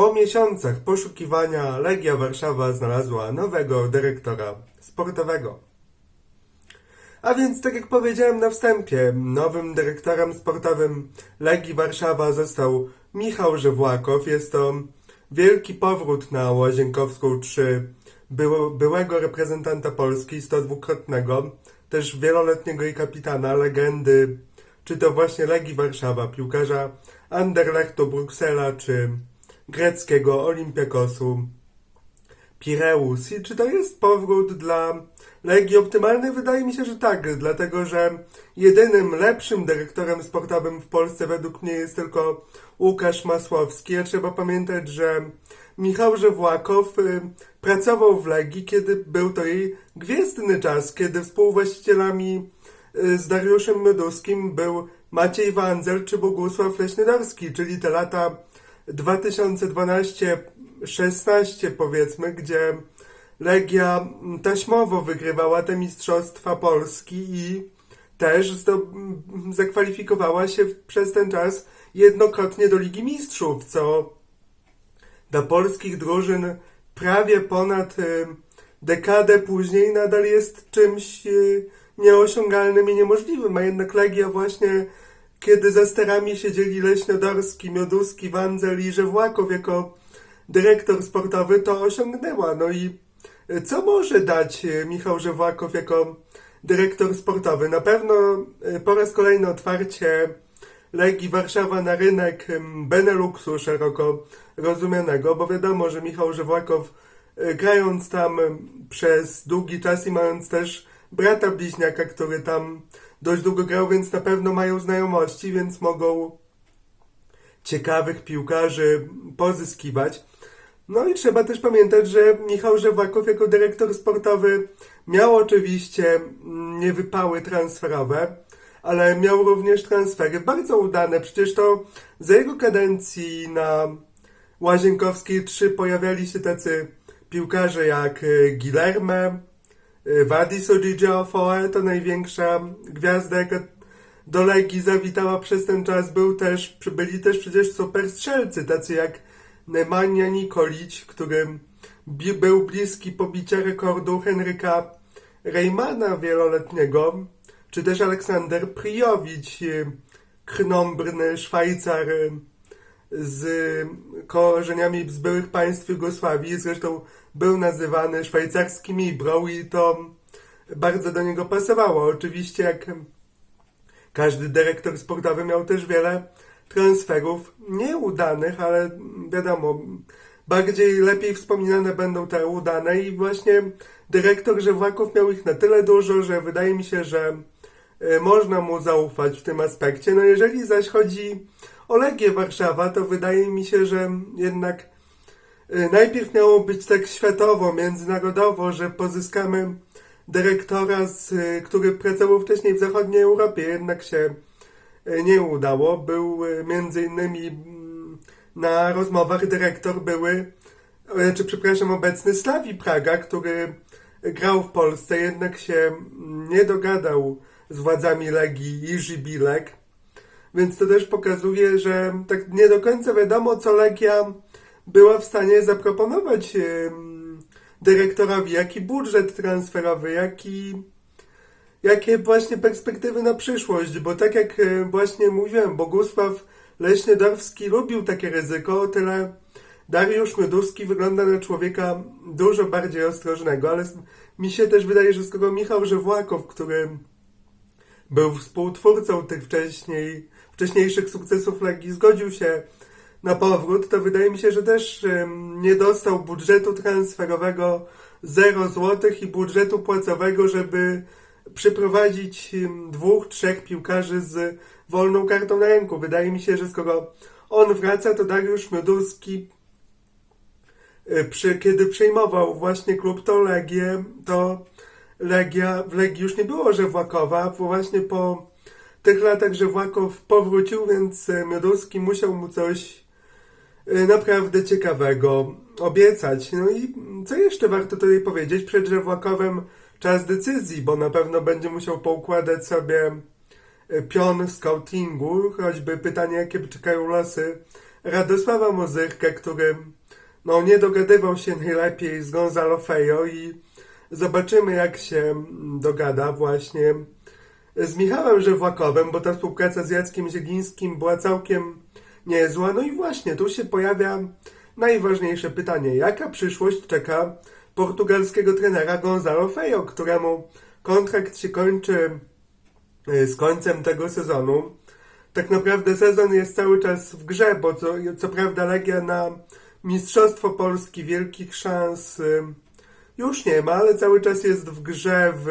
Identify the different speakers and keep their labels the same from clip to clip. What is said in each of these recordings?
Speaker 1: Po miesiącach poszukiwania Legia Warszawa znalazła nowego dyrektora sportowego. A więc, tak jak powiedziałem na wstępie, nowym dyrektorem sportowym Legii Warszawa został Michał Żewłakow. Jest to wielki powrót na Łazienkowską 3 było, byłego reprezentanta Polski, 102-krotnego, też wieloletniego i kapitana, legendy, czy to właśnie Legii Warszawa, piłkarza Anderlechtu Bruksela, czy greckiego Olympiakosu. Pireus. I czy to jest powrót dla Legii optymalny? Wydaje mi się, że tak, dlatego że jedynym lepszym dyrektorem sportowym w Polsce według mnie jest tylko Łukasz Masłowski, a trzeba pamiętać, że Michał Żewłakow y, pracował w Legii, kiedy był to jej gwiezdny czas, kiedy współwłaścicielami y, z Dariuszem Myduskim był Maciej Wandzel czy Bogusław Leśnydorski, czyli te lata 2012-16 powiedzmy, gdzie Legia taśmowo wygrywała te mistrzostwa Polski i też zakwalifikowała się przez ten czas jednokrotnie do Ligi Mistrzów, co dla polskich drużyn prawie ponad y, dekadę później nadal jest czymś y, nieosiągalnym i niemożliwym, a jednak Legia właśnie kiedy za sterami siedzieli Leśnodorski, Mioduski, Wandzel i Żewłakow jako dyrektor sportowy, to osiągnęła. No i co może dać y, Michał Żewłakow jako dyrektor sportowy? Na pewno y, po raz kolejny otwarcie Legii Warszawa na rynek Beneluxu szeroko rozumianego, bo wiadomo, że Michał Żewłakow y, grając tam przez długi czas i mając też brata bliźniaka, który tam dość długo grał, więc na pewno mają znajomości, więc mogą ciekawych piłkarzy pozyskiwać. No i trzeba też pamiętać, że Michał Żewłakow jako dyrektor sportowy miał oczywiście niewypały transferowe, ale miał również transfery bardzo udane. Przecież to za jego kadencji na Łazienkowskiej 3 pojawiali się tacy piłkarze jak Guilherme, y, Wadis Odzidziofoe, to największa gwiazda, jaka do Legii zawitała przez ten czas. Był też, byli też przecież super strzelcy, tacy jak Nemanja Nikolić, który był bliski pobicia rekordu Henryka Reymana wieloletniego, czy też Aleksander Prijowicz, y, krnąbrny Szwajcar y, z korzeniami z byłych państw Jugosławii. Zresztą był nazywany szwajcarskim Ibrą i to bardzo do niego pasowało. Oczywiście jak każdy dyrektor sportowy miał też wiele transferów nieudanych, ale wiadomo, bardziej lepiej wspominane będą te udane i właśnie dyrektor Żewłaków miał ich na tyle dużo, że wydaje mi się, że e, można mu zaufać w tym aspekcie. No jeżeli zaś chodzi o Legię Warszawa, to wydaje mi się, że jednak e, najpierw miało być tak światowo, międzynarodowo, że pozyskamy dyrektora, z, e, który pracował wcześniej w zachodniej Europie, jednak się e, nie udało. Był między innymi mm, na rozmowach dyrektor były, czy przepraszam, obecny Slawi Praga, który grał w Polsce, jednak się mm, nie dogadał z władzami Legii Jiří Bilek. Więc to też pokazuje, że tak nie do końca wiadomo, co Legia była w stanie zaproponować dyrektorowi, jaki budżet transferowy, jaki, jakie właśnie perspektywy na przyszłość, bo tak jak e, właśnie mówiłem, Bogusław Leśniodorski lubił takie ryzyko, o tyle Dariusz Mioduski wygląda na człowieka dużo bardziej ostrożnego, ale mi się też wydaje, że skoro Michał Żewłakow, który był współtwórcą tych wcześniej, wcześniejszych sukcesów Legii, zgodził się na powrót, to wydaje mi się, że też nie dostał budżetu transferowego 0 złotych i budżetu płacowego, żeby przyprowadzić dwóch, trzech piłkarzy z wolną kartą na ręku. Wydaje mi się, że skoro on wraca, to Dariusz Mioduski y, przy, kiedy przejmował właśnie klub to Legię, to Legia, w Legii już nie było Żewłakowa, bo właśnie po tych latach Żewłakow powrócił, więc y, Mioduski musiał mu coś y, naprawdę ciekawego obiecać. No i co jeszcze warto tutaj powiedzieć? Przed Żewłakowem czas decyzji, bo na pewno będzie musiał poukładać sobie y, pion w scoutingu, choćby pytanie, jakie czekają losy Radosława Mozyrkę, który no, nie dogadywał się najlepiej z Gonzalo Fejo i zobaczymy jak się mm, dogada właśnie z Michałem Żewłakowem, bo ta współpraca z Jackiem Zielińskim była całkiem niezła. No i właśnie, tu się pojawia najważniejsze pytanie. Jaka przyszłość czeka portugalskiego trenera Gonzalo Fejo, któremu kontrakt się kończy y, z końcem tego sezonu. Tak naprawdę sezon jest cały czas w grze, bo co, co prawda Legia na Mistrzostwo Polski wielkich szans y, już nie ma, ale cały czas jest w grze w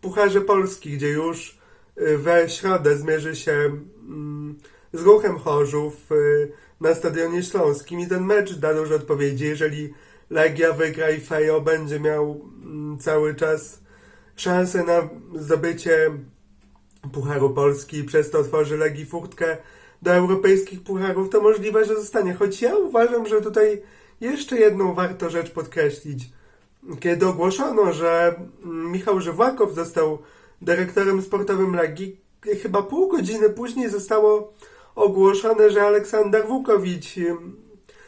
Speaker 1: Pucharze Polski, gdzie już y, we środę zmierzy się mm, z ruchem Chorzów y, na Stadionie Śląskim i ten mecz da dużo odpowiedzi. Jeżeli Legia wygra i Fejo będzie miał mm, cały czas szansę na zdobycie Pucharu Polski i przez to otworzy Legii furtkę do europejskich pucharów, to możliwe, że zostanie. Choć ja uważam, że tutaj jeszcze jedną warto rzecz podkreślić. Kiedy ogłoszono, że Michał Żywłakow został dyrektorem sportowym Legii, chyba pół godziny później zostało ogłoszone, że Aleksander Wukowicz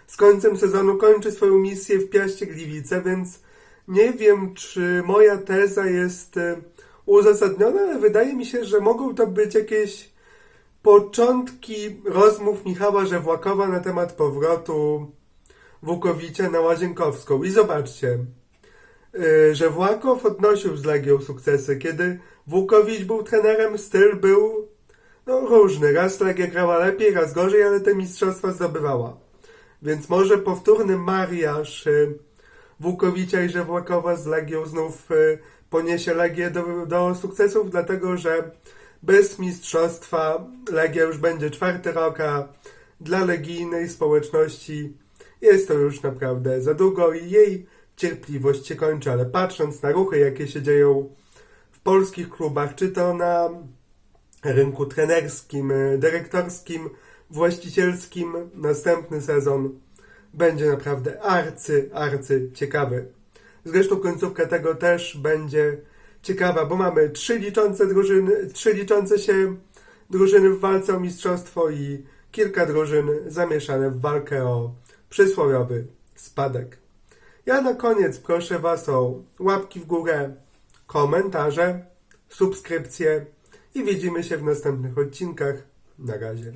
Speaker 1: z końcem sezonu kończy swoją misję w Piaście Gliwice, więc nie wiem, czy moja teza jest y, uzasadniona, ale wydaje mi się, że mogą to być jakieś początki rozmów Michała Żewłakowa na temat powrotu Wukowicza na Łazienkowską. I zobaczcie, że Włakow odnosił z Legią sukcesy. Kiedy Wukowicz był trenerem, styl był no, różny. Raz Legia grała lepiej, raz gorzej, ale te mistrzostwa zdobywała. Więc może powtórny mariaż y, Wukowicza i Żewłakowa z Legią znów y, poniesie Legię do, do sukcesów, dlatego że bez mistrzostwa Legia już będzie czwarty rok, a dla legijnej społeczności jest to już naprawdę za długo i jej cierpliwość się kończy, ale patrząc na ruchy, jakie się dzieją w polskich klubach, czy to na rynku trenerskim, y, dyrektorskim, właścicielskim, następny sezon będzie naprawdę arcy, arcy ciekawy. Zresztą końcówka tego też będzie ciekawa, bo mamy trzy liczące drużyny, trzy liczące się drużyny w walce o mistrzostwo i kilka drużyn zamieszane w walkę o przysłowiowy spadek. Ja na koniec proszę Was o łapki w górę, komentarze, subskrypcje i widzimy się w następnych odcinkach. Na razie.